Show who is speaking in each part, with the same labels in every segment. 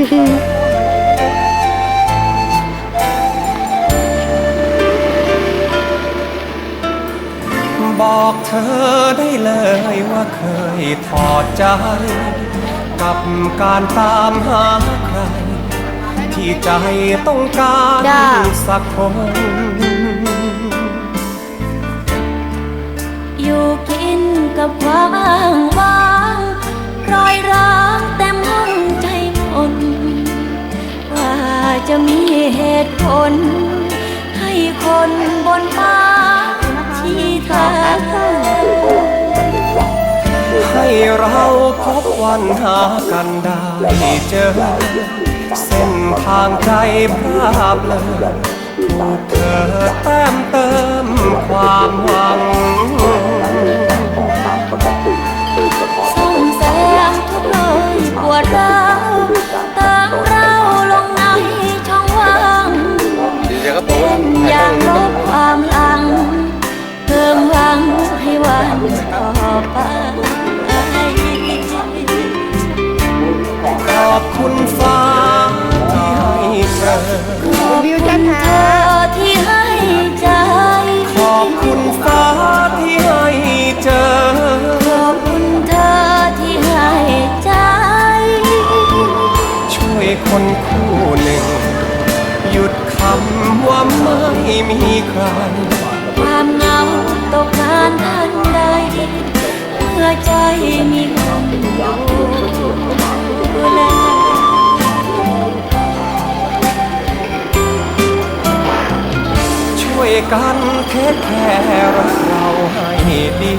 Speaker 1: บอกเธอได้เลยว่าเคยถอดใจ กับการตามหาใคร ที่ใจต้องการ
Speaker 2: จ้า
Speaker 1: สักคน
Speaker 2: อยู่กินกับความว่างรอยร้า จะมีเหตุผล ให้คนบนฟ้าชี้ทาง
Speaker 1: ให้เราพบวันหากันได้เจอ เส้นทางใจพราบเลยถูกเธอแต้มเติมความหวัง
Speaker 2: ส่องแสงทุกเลยปวดร้า วิวจันหาที่ให้ใจ
Speaker 1: ขอบคุณฟ้าที่ให้เจอ
Speaker 2: ขอบคุณเธอที่ให้ใจ
Speaker 1: ช่วยคนคู่หนึ่ง หยุดคำว่าไม่มีใคร
Speaker 2: ความเหงาตกงานทันใดเมื่อใจมีคนดูแล
Speaker 1: กันแค่แค่รักเราให้ดี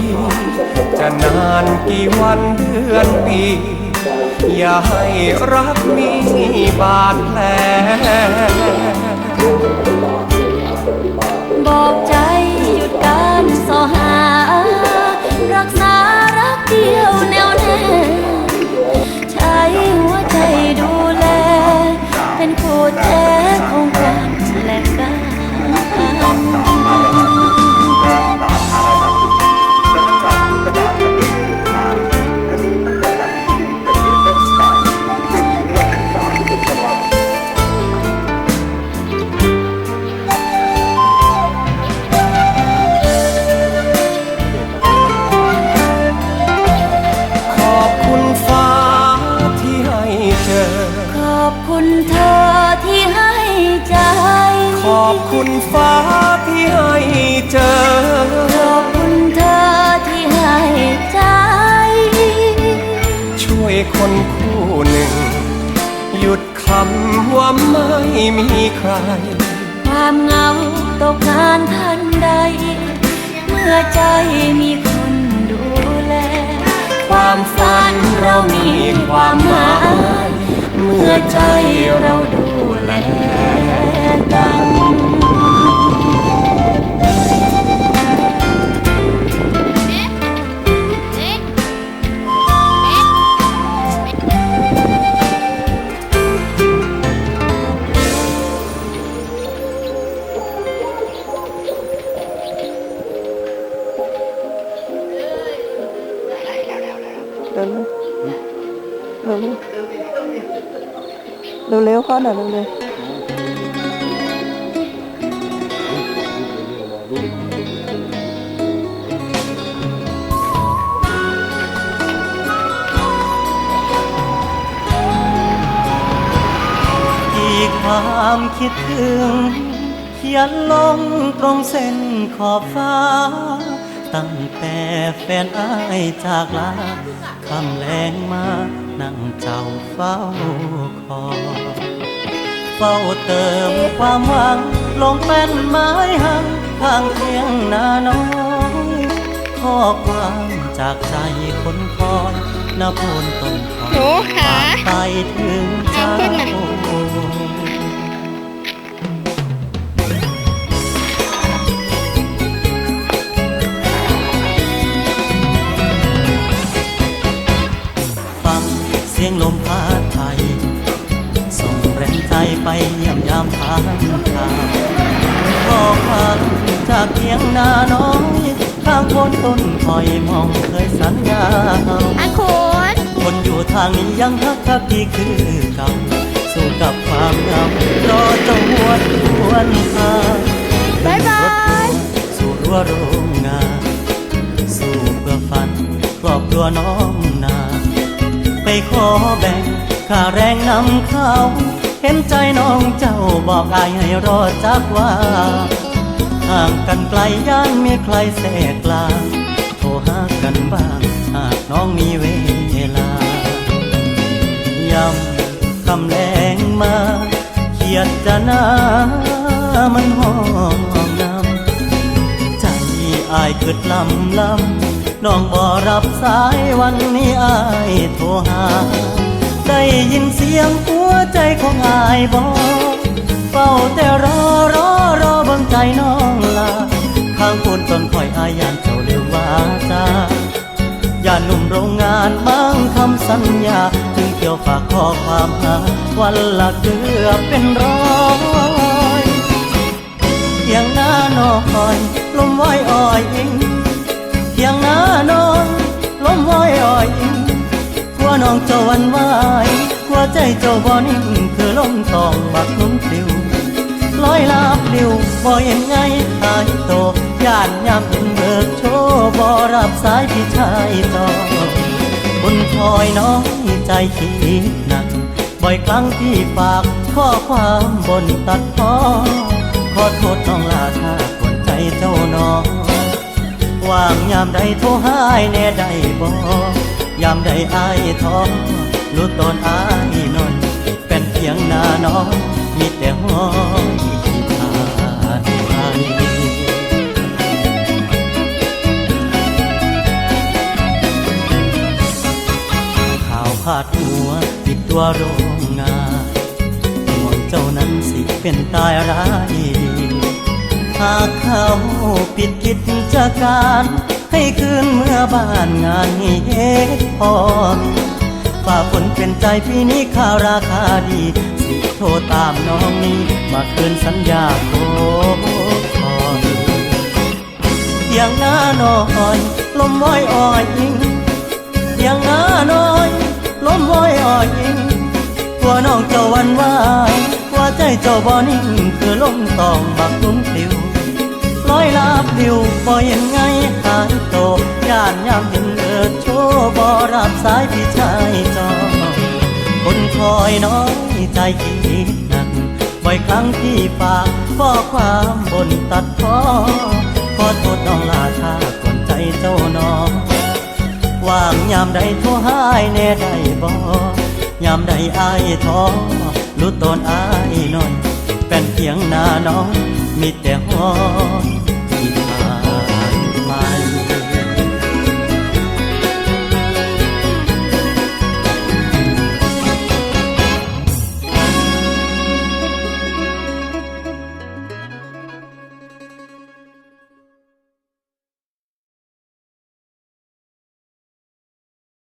Speaker 1: จะนานกี่วันเดือนปี อย่าให้รักมีบาดแผล
Speaker 2: บอกใจ อ
Speaker 1: บคุณฟ้าที่ให้เจอ
Speaker 2: ขอบคุณเธอที่ให้ใจ
Speaker 1: ช่วยคนคู่หนึ่ง หยุดคำว่าไม่มีใคร
Speaker 2: ความเหงาตกงานทันใด เมื่อใจมีคนดูแล ความฝันเรามีความหมาย เมื่อใจเราดูแลกัน
Speaker 3: เร็วเร็วเข้าหน่อยเร็วเร็ว
Speaker 4: ที่ความคิดถึง เขียนลงตรงเส้นขอบฟ้า ตั้งแต่แฟนอายจากลาคำแรงมานั่งเจ้าเฝ้าคอย เฝ้าเติมความหวังลงเป็นไม้หังข้างเพียงนาน้อยข้อความจากใจคนคอยนาโพนต้นคอย
Speaker 5: หนูหา
Speaker 4: ไปถึงเจ้าฟังเสียงลมพัด ไปเยี่ยมยามทางทางข้อความจากเพียงนาน้อย ข้างคนต้นคอยมองเคยสัญญา
Speaker 5: อันคุณ
Speaker 4: คนอยู่ทางนี้ยังฮักทักดีคือเก่าสู้กับความเหงารอเจ้าหวนหวนหา
Speaker 2: บ๊ายบาย
Speaker 4: สู่รั้วโรงงานสู่เพื่อฝันครอบครัวน้องนา ไปขอแบ่งค่าแรงนำเขา เห็นใจน้องเจ้าบอกอายให้รอจักว่าห่างกันไกลย่านมีใครแทรกลาโทรหากันบ้างหากน้องมีเวลายำคำแรงมาเขียดจะนามันห้องนำใจอายเกิดลำลำน้องบ่รับสายวันนี้อายโทรหา ได้ยินเสียงหั วใจของอายบอกเฝ้าแต่รอรอรอบังใจน้องลาข้างคนต้นคอยอายานเจ้าเร็ววาจาอย่าหนุ่มโรงงานมั่งคำสัญญา ถึงเกี่ยวฝากข้อความหาวันละเกือบเป็นร้อยเพียงหน้านอยลมว้อยอ่อยอิงเพียงหน้านอนลมว้อยอ่อยอิงกลัวน้องจ้าหวันไหว กลัวใจเจ้าบ่นิ่งคือลมตองบักนุ่มปลิวลอยลาบลิวบ่เห็นไงหายโตย่านยามเห็นเบิกโชว์บ่รับสายพี่ชายจอบนคอยน้อยใจคิดหนักบ่อยครั้งที่ฝากข้อความบนตัดพ้อขอโทษน้องลาถ้าควรใจเจ้าน้องว่างยามใดโทรหายแน่ใดบ่ยามใดอายท้อ รู้ตอนอายนอนเป็นเพียงน้าน้องมีแต่ห้อยที่ขาดไปข่าวพาดหัวติดตัวโรงงานห่วงเจ้านั้นสิเป็นตายร้ายหากเขาปิดกิจการให้คืนเมื่อบ้านงานนี้เฮ็ดพอ ฝ่าฝนเป็นใจพี่นี้ข่าราคาดี สิโทรตามน้องนี้ มาคืนสัญญาโคคอยเพียงหน้าน้อยลมว้อยอ่อยอิงเพียงหน้าน้อยลมว้อยอ่อยอิงกลัวน้องเจ้าวันไหวกลัวใจเจ้าบ่นิ่งคือลมตองบักลุ้มปลิวลอยลาบลิวบ่เห็นไงหายโตย่านยามเห็นเอิดโชว์บ่ รับสายพี่ชายจอคนคอยน้อยใจคิดหนักบ่อยครั้งที่ฝากข้อความบนตัดพ้อขอโทษน้องลาชาก่อนใจเจ้าน้องว่างยามใดโทรหายแน่ได้บ่ยามใดอายท้อรู้ตนอายน้อยเป็นเพียงหน้าน้องมีแต่ห้อ